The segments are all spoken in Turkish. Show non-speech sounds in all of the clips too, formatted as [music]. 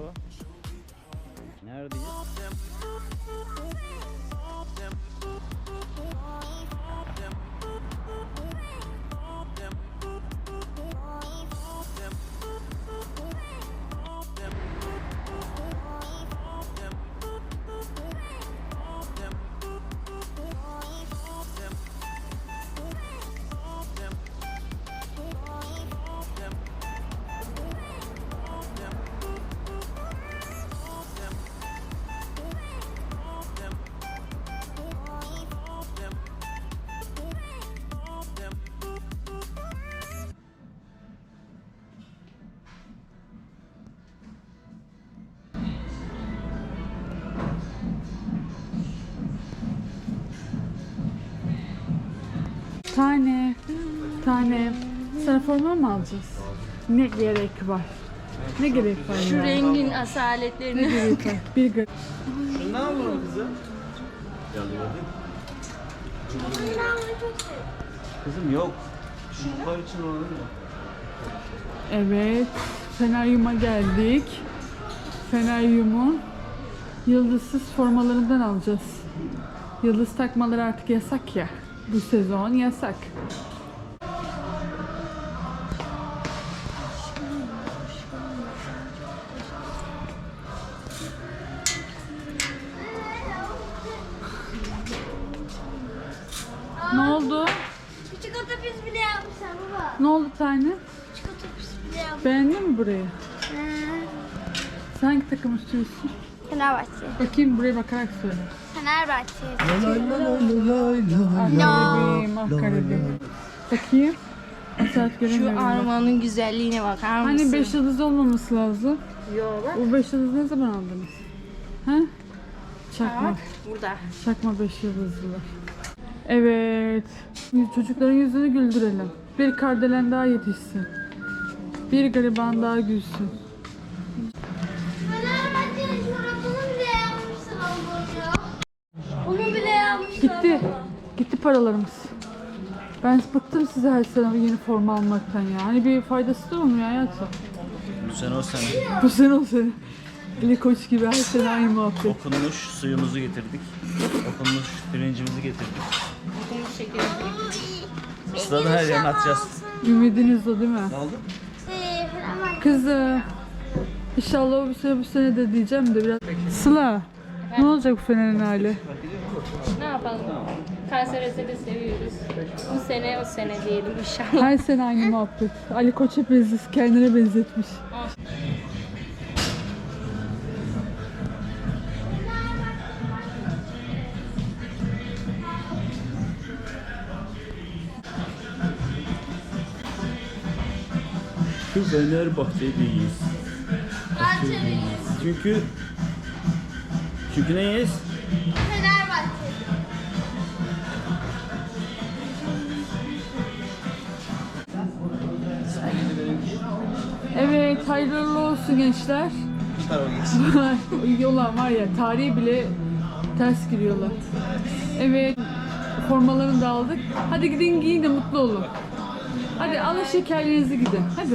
Yani Tane, tane. Sana forma mı alacağız? Ne gerek var? Ne gerek var Şu ya? rengin Ne asaletlerini. gerek var? Bir gır. Şundan alalım kızım. Kızım yok. Şu yukarı için olur mu? Evet, Feneryum'a geldik. Feneryum'u yıldızsız formalarından alacağız. Yıldız takmaları artık yasak ya. Bu sezon yasak. Ne oldu? Küçük otobüs bile yapmışlar baba. Ne oldu tane? Küçük otobüs bile yapmışlar. Beğendin mi burayı? Sen hangi takım istiyorsun? Fenerbahçe. Bakayım buraya bakarak söyle. Fenerbahçe. Ah garibim, ah. Bakayım. Saat Şu göremiyorum. armanın güzelliğine bakar mısın? Hani 5 yıldız olmaması lazım. Yo bak. O 5 yıldız ne zaman aldınız? Ha? Çakma. Bak burada. Çakma 5 yıldızlılar. Evet. Çocukların yüzünü güldürelim. Bir kardelen daha yetişsin. Bir gariban daha gülsün. Gitti. Gitti paralarımız. Ben bıktım size her sene yeni forma almaktan ya. Hani bir faydası da olmuyor hayatım. Bu sene o sene. Bu sene o sene. Ali Koç gibi her sene aynı muhabbet. Okunmuş suyumuzu getirdik. Okunmuş pirincimizi getirdik. Bu şekilde. Sırada her yerine atacağız. Ümidiniz o değil mi? Ne oldu? Şey, Fenerbahçe. Kızı. İnşallah bu sene bu sene de diyeceğim de biraz. Sıla. Ne olacak bu Fener'in hali? Yapalım? Kanseresi de seviyoruz. Bu sene o sene diyelim inşallah. Her sene aynı muhabbet. Ali Koç hep benzetmiş, kendine benzetmiş. Şu Fenerbahçeliyiz. Bahçeliyiz. Çünkü çünkü neyiz? Hayırlı olsun gençler. [laughs] Yola var ya, tarihi bile ters giriyorlar. Evet, formalarını da aldık. Hadi gidin giyin de mutlu olun. Hadi alın şekerlerinizi gidin. Hadi.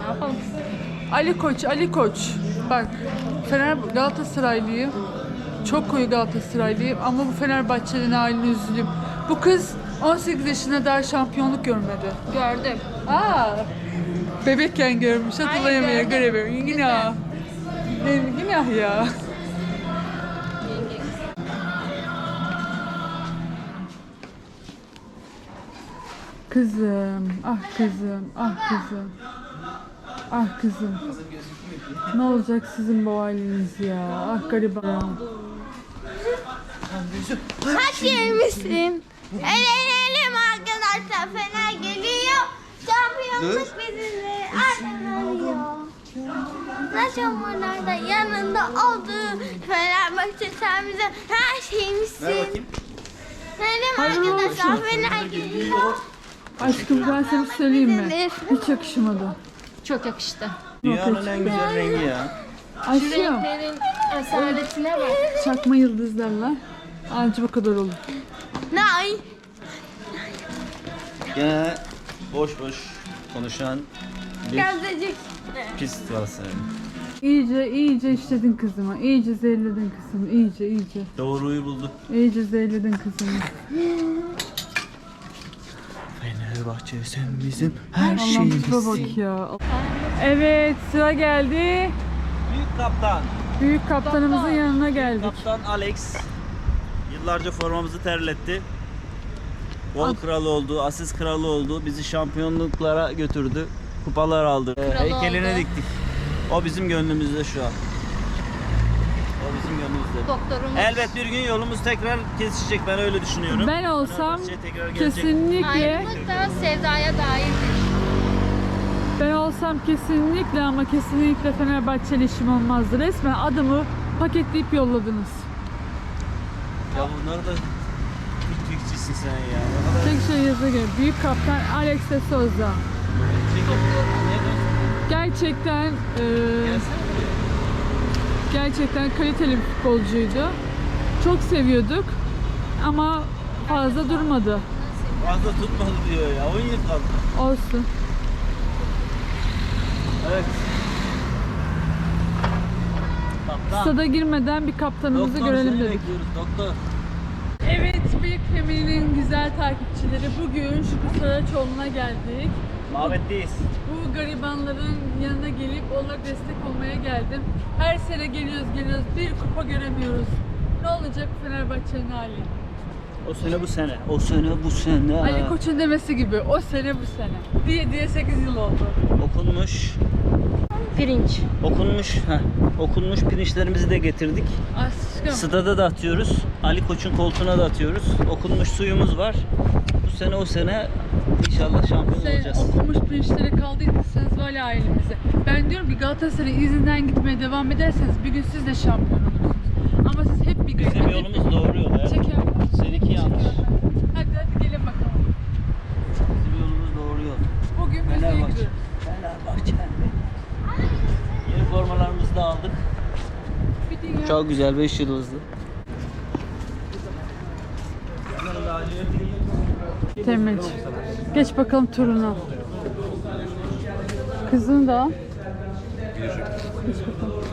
Ne yapalım? Ali Koç, Ali Koç. Bak, Fener Galatasaraylıyım. Çok koyu Galatasaraylıyım ama bu Fenerbahçe'nin haline üzülüyorum. Bu kız 18 yaşında daha şampiyonluk görmedi. Gördüm. Aa, bebekken görmüş, hatırlayamıyor, gördüm. göremiyor. Günah. Günah ya. Kızım, ah kızım, ah kızım. Ah kızım. Ne olacak sizin bu haliniz ya? Ah gariban. Kaç yemişsin? Eğlenelim arkadaşlar. Fener geliyor. Şampiyonluk bizimle. Arkalanıyor. Zamanlarda yanında oldu. Fenerbahçe sen bizim her şeyimizsin. Ver bakayım. Hayırlı arkadaşlar. Fener geliyor. Aşkım ben sana söyleyeyim mi? Hiç yakışmadı. Çok yakıştı. Dünyanın en güzel rengi ya. Aşkım, renklerin asaletine bak. çakma yıldızlarla anca bu kadar olur. Nay. Gene boş boş konuşan bir Gözecik. pis var senin. iyice iyice işledin kızımı. İyice zehirledin kızımı. İyice iyice. Doğruyu bulduk. İyice zehirledin kızımı. Fenerbahçe sen bizim her Allah'ım şeyimizsin. tipe bak ya. Evet sıra geldi. Büyük kaptan. Büyük kaptanımızın yanına geldik. Kaptan Alex. Yıllarca formamızı terletti. Gol kralı oldu, asist kralı oldu. Bizi şampiyonluklara götürdü. Kupalar aldı. Ee, Kralı heykelini oldu. diktik. O bizim gönlümüzde şu an. O bizim gönlümüzde. Doktorumuz. Elbet bir gün yolumuz tekrar kesişecek ben öyle düşünüyorum. Ben olsam Fenerbahçe tekrar gelecek. kesinlikle Ayrılık da sevdaya dairdir. ben olsam kesinlikle ama kesinlikle Fenerbahçeli işim olmazdı. Resmen adımı paketleyip yolladınız. Ya bunları da Türkçüsün sen ya. Ne kadar Tek şey yazıyor. Büyük kaptan Alex de Souza. Gerçekten e, gerçekten kaliteli bir futbolcuydu. Çok seviyorduk ama fazla durmadı. Fazla tutmadı diyor ya. 10 yıl kaldı. Olsun. Evet. Kaptan. Stada girmeden bir kaptanımızı Doktor, görelim dedik. doktor. Evet, Büyük Femini'nin güzel takipçileri bugün Şükrü Saraçoğlu'na geldik. Mabetteyiz. Bu garibanların yanına gelip onlara destek olmaya geldim. Her sene geliyoruz geliyoruz bir kupa göremiyoruz. Ne olacak Fenerbahçe'nin hali? O sene bu sene. O sene bu sene. Ali Koç'un demesi gibi o sene bu sene. Diye diye 8 yıl oldu. Okunmuş, Pirinç. okunmuş, heh, okunmuş pirinçlerimizi de getirdik. Aşkım. Stada da atıyoruz. Ali Koç'un koltuğuna da atıyoruz. Okunmuş suyumuz var. Bu sene o sene inşallah şampiyon Sen olacağız. okumuş pirinçleri kaldıysanız var ya ailemize. Ben diyorum ki Galatasaray izinden gitmeye devam ederseniz bir gün siz de şampiyon olursunuz. Ama siz hep bir Bizim hep- yolumuz doğru yol. ya. Çeker. Seninki yanlış. Hadi hadi gelin bakalım. Bizim yolumuz doğru yol. Bugün müziğe Fenerbahçe. gidiyoruz. Fenerbahçe. Yeni formalarımızı da aldık. Bir dünya. Çok güzel 5 yıldızlı. Temel. Geç bakalım turuna. Kızını da. Geç bakalım.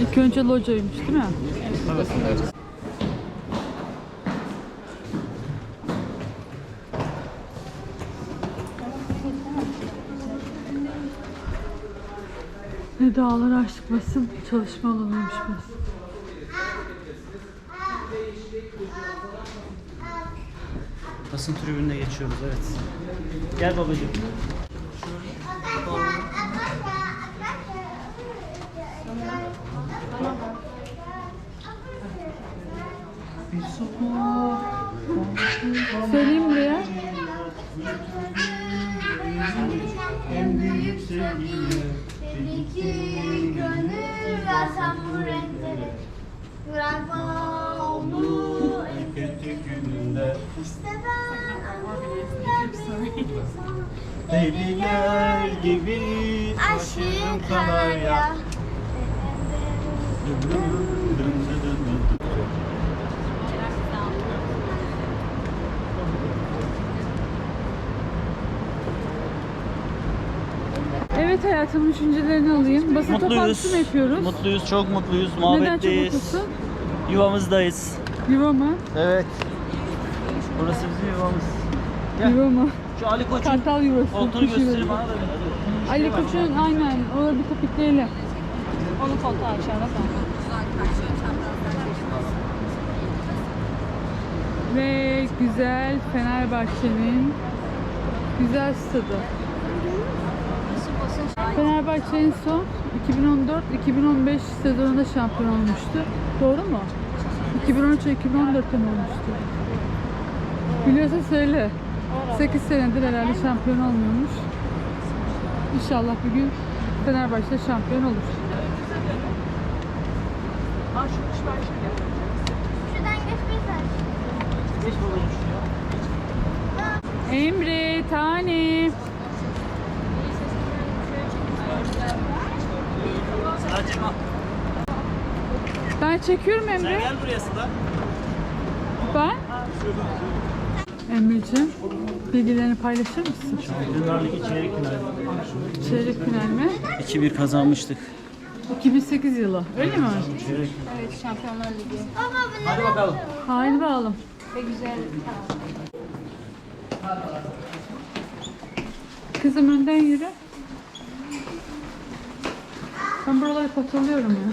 İlk önce locaymış değil mi? Ne dağlar aşık basın çalışma alanıymış basın. Basın tribününe geçiyoruz evet. Gel babacığım. Söyleyeyim buraya. En büyük sevgiyle ki gönül versem bu renkleri Bırak bana oldu en kötü gününde İşte ben [laughs] Deliler gibi Aşığım kanarya Evet hayatım düşüncelerini alayım. Basın Mutluyuz. toplantısı mı yapıyoruz? Mutluyuz, çok mutluyuz. Neden çok Muhabbetteyiz. mutlusun? Yuvamızdayız. Yuva mı? Evet. Burası bizim yuvamız. Gel. Yuva mı? Şu Ali Koç'un Kartal yuvası. koltuğunu kuş göstereyim yuvası. bana da bir. Ali Koç'un aynen. Orada bir topikleyelim. Onu koltuğa aşağıda kaldı. Ve güzel Fenerbahçe'nin güzel stadı. Fenerbahçe en son 2014-2015 sezonunda şampiyon olmuştu. Doğru mu? 2013-2014'te mi olmuştu? Biliyorsa söyle. 8 senedir herhalde şampiyon olmuyormuş. İnşallah bir gün Fenerbahçe şampiyon olur. Emre, tane. Ben çekiyorum Sen Emre. gel buraya Sıla. Ben? Emre'ciğim bilgilerini paylaşır mısın? Şampiyonlar Ligi çeyrek finali. Çeyrek final mi? 2-1 kazanmıştık. 2008 yılı. Öyle mi? Çeyrek. Evet, Şampiyonlar Ligi. Hadi bakalım. Haydi bakalım. Ve güzel. Kızım önden yürü. Ben buraları patılıyorum ya.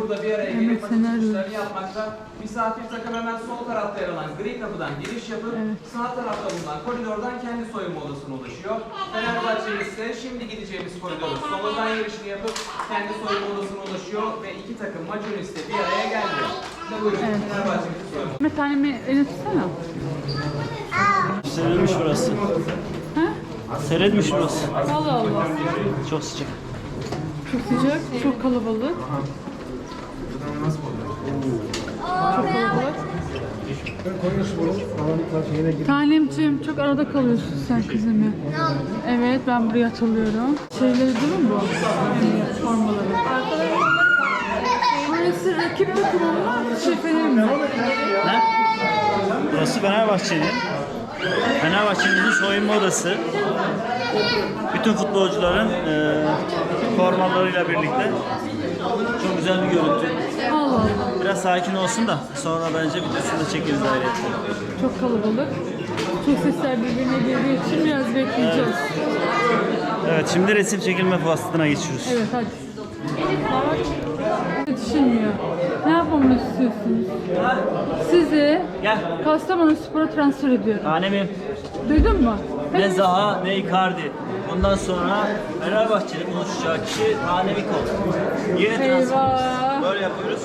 Burada bir araya Evet, gelip senaryo. çıkışlarını yapmakta. Misafir takım hemen sol tarafta yer alan gri kapıdan giriş yapıp sağ tarafta bulunan koridordan kendi soyunma odasına ulaşıyor. Fenerbahçe ise şimdi gideceğimiz koridorun solundan yarışını yapıp kendi soyunma odasına ulaşıyor ve iki takım maç öncesinde bir araya geldi. Ve buyurun Fenerbahçe'nin soyunma Mehmet annemi elini tutsana. Serilmiş burası. Ha? Serilmiş burası. Allah Allah. Çok sıcak. Çok sıcak, çok kalabalık. Tanemciğim çok arada kalıyorsun sen kızım ya. Evet ben buraya hatırlıyorum. Şeyleri değil mi bu? Yani formaları. Burası rakip takımın mı? Şey Fener'in mi? Ne? Burası Fenerbahçe'nin. Fenerbahçe'nin soyunma odası. Bütün futbolcuların e, formalarıyla birlikte. Çok güzel bir görüntü. Allah Allah. Biraz sakin olsun da sonra bence videosunu da çekeriz ayrıca. Çok kalabalık. Çok sesler birbirine girdiği için biraz bekleyeceğiz. Evet şimdi resim çekilme faslına geçiyoruz. Evet hadi. Ne düşünmüyor? Ne yapmamı istiyorsunuz? Sizi Gel. Kastamonu Spor'a transfer ediyorum. Tanemim. Duydun mu? Ne Zaha ne Icardi. Bundan sonra Fenerbahçe'nin konuşacağı kişi Tane Biko. Yeni transfer. Eyvah. Böyle yapıyoruz.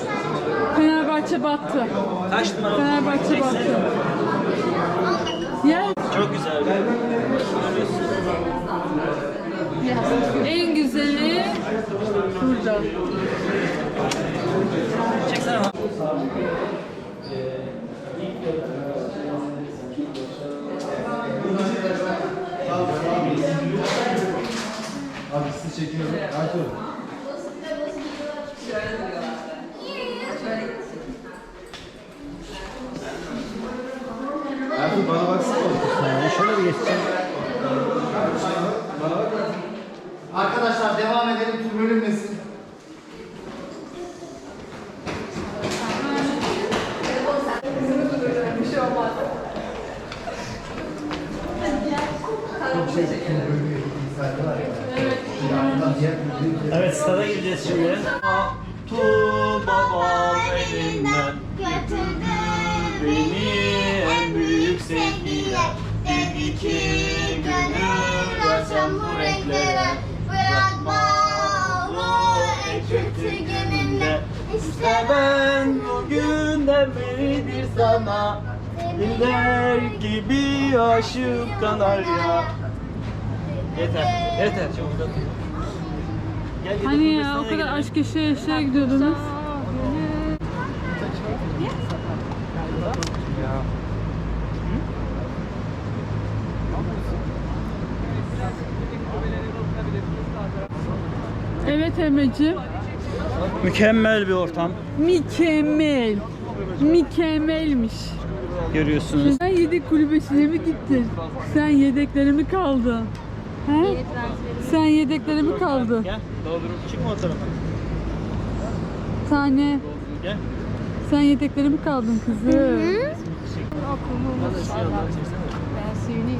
Fenerbahçe battı. Kaç numara? Fenerbahçe Seksen. battı. Ya Çok güzel. Görüyorsun. en güzeli burada. Çeksene bak. Abi sizi çekiyorum. Ertuğrul. Ertuğrul bana baksana. Yani şöyle bir geçeceğim. Arkadaşlar devam edelim. Tur bölünmesin. Stada gireceğiz şimdi. Tu babam elinden Götürdü beni en büyük sevgiyle Dedi ki gönül açan bu renklere Bırakma onu en kötü gününde İşte ben bugünden beridir sana Diller gibi aşık kanarya Yeter, yeter çok uzatma. Gel, Hani ya o kadar aşk yaşaya yaşaya gidiyordunuz. Evet Emre'ciğim. Mükemmel bir ortam Mükemmel. Mükemmelmiş. görüyorsunuz. Sen yedek kulübesine mi gittin? Sen yedeklere mi kaldın? He? Sen yedeklere mi kaldın? Gel, doldurup çıkma o tarafa. Tane. Gel. Sen yedeklere mi kaldın kızım? Ben seni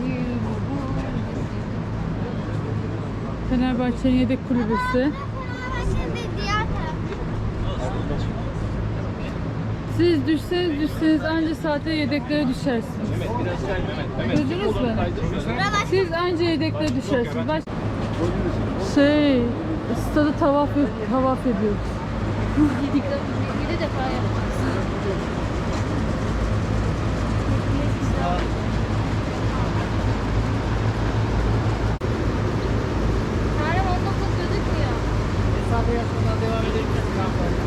Fenerbahçe'nin yedek kulübesi. Siz düşseniz düşseniz anca saate yedeklere düşersiniz. Duydunuz mu? Siz anca yedeklere düşersiniz. Baş... Şey, stadı tavaf, tavaf ediyoruz. Yedi defa yaptık. Tarih 19 gözükmüyor. Mesafe yakından devam edebiliriz kampanya.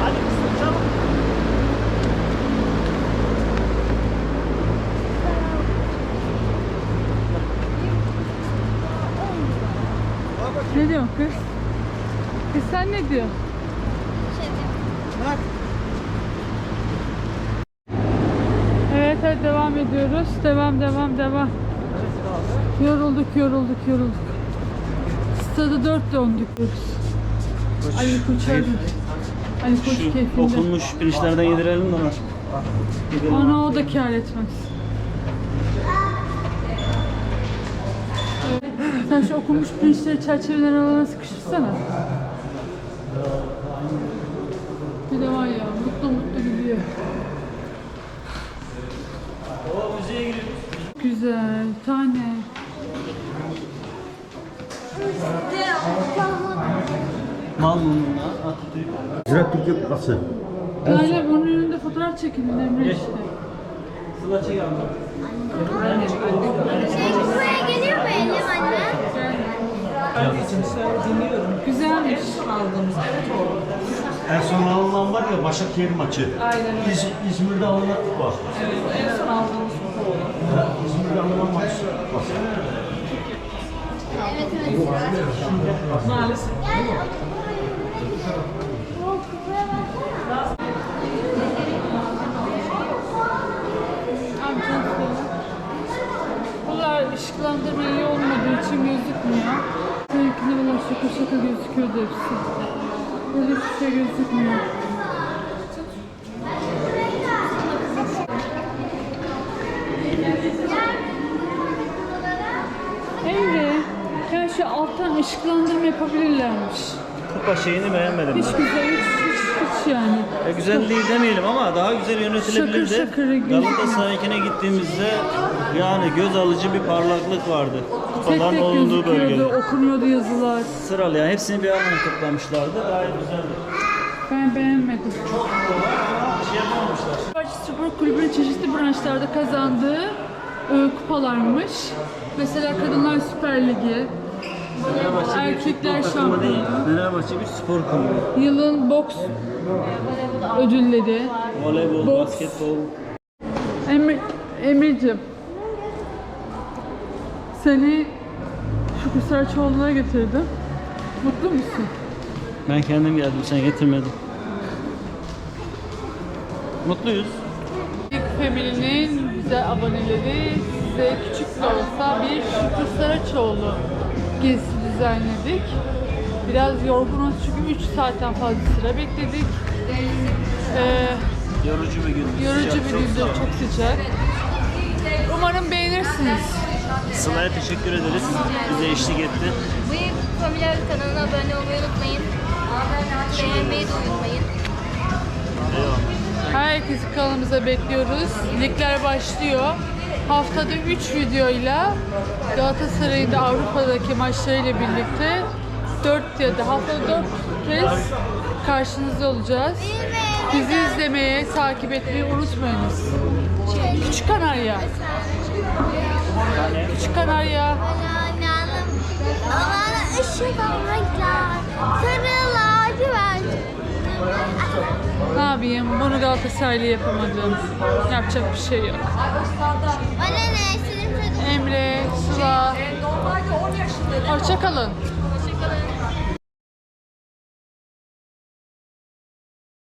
Hadi kızım çabuk. Ne diyorsun kız? Diyeyim. Evet hadi devam ediyoruz. Devam devam devam. Yorulduk yorulduk yorulduk. Stadı dört döndük. Ali Koç. Ali Koç keyfinde. okunmuş pirinçlerden yedirelim de ona. Gidelim. Ana o da kâr etmez. Sen şu okunmuş pirinçleri çerçevelerin aralarına sıkıştırsana. Bir de var ya mutlu mutlu giriyoruz. Güzel tane. Malmum'la Atatürk. Ziraat Türkiye Kupası. Lale bunun önünde fotoğraf çekildi Emre işte. Sıla çek abi. Şey, buraya geliyor mu Elim anne? Güzelmiş. En son alınan var ya Başakşehir maçı. Aynen İz, İzmir'de alınan kupa. En son aldığımız kupa oldu. İzmir'de alınan maç kupası. Evet evet. Maalesef. Güzel. Bunlar ışıklandırma iyi olmadığı için gözükmüyor. Seninkinde böyle şaka şaka gözüküyordu hepsi. Burada hiçbir şey gözükmüyor. Emre, ya şu alttan ışıklandırma yapabilirlermiş. Kupa şeyini beğenmedim Hiç ben. güzel, hiç, hiç, hiç yani. Ya güzel değil demeyelim ama daha güzel yönetilebilirdi. Şakır şakır gözüküyor. Galatasaray'ınkine gittiğimizde yani göz alıcı bir parlaklık vardı. Tek Kupaların tek olunduğu gözüküyordu, bölgede. okunuyordu yazılar. Sıralı yani hepsini bir araya toplamışlardı. Gayet güzeldi. Ben beğenmedim. Şey yapamamışlar. Fenerbahçe Spor Kulübü'nün çeşitli branşlarda kazandığı e, kupalarmış. Mesela Kadınlar Süper Ligi, Fenerbahçe bir Erkekler futbol takımı değil. şampiyonu. Fenerbahçe bir spor kulübü. yılın boks ödülleri. Voleybol, Boks. basketbol. Emre, Emre'cim, seni Şükrü Saraçoğlu'na getirdim. Mutlu musun? Ben kendim geldim, sen getirmedin. Mutluyuz. Big Family'nin güzel aboneleri size küçük de olsa bir Şükrü Saraçoğlu gezisi düzenledik. Biraz yorgunuz çünkü 3 saatten fazla sıra bekledik. Ee, Yorucu bir gün. yorucu bir gündü, çok sıcak. Umarım beğenirsiniz. Sıla'ya teşekkür ederiz. Bize eşlik etti. Bu Familya kanalına abone olmayı unutmayın. Beğenmeyi de unutmayın. Eyvallah. Herkesi kanalımıza bekliyoruz. Ligler başlıyor. Haftada 3 videoyla Galatasaray'ın da Avrupa'daki maçlarıyla birlikte 4 ya da haftada 4 kez karşınızda olacağız. Bizi izlemeye, takip etmeyi unutmayınız. Küçük Kanarya. Küçük Kanarya. Bana ışık almaklar. Sarı lacivert. Ne yapayım? Bunu Galatasaray'la yapamadım. Yapacak bir şey yok. Bana ne? Emre, Sıla. Hoşçakalın. Hoşçakalın.